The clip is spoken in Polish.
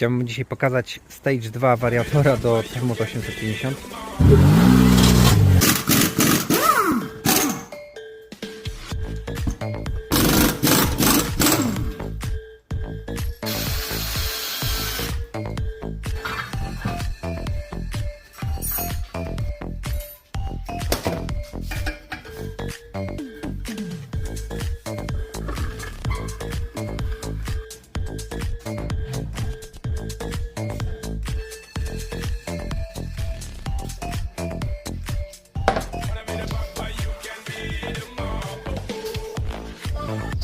Chciałbym dzisiaj pokazać Stage 2 wariatora do Thermot 850.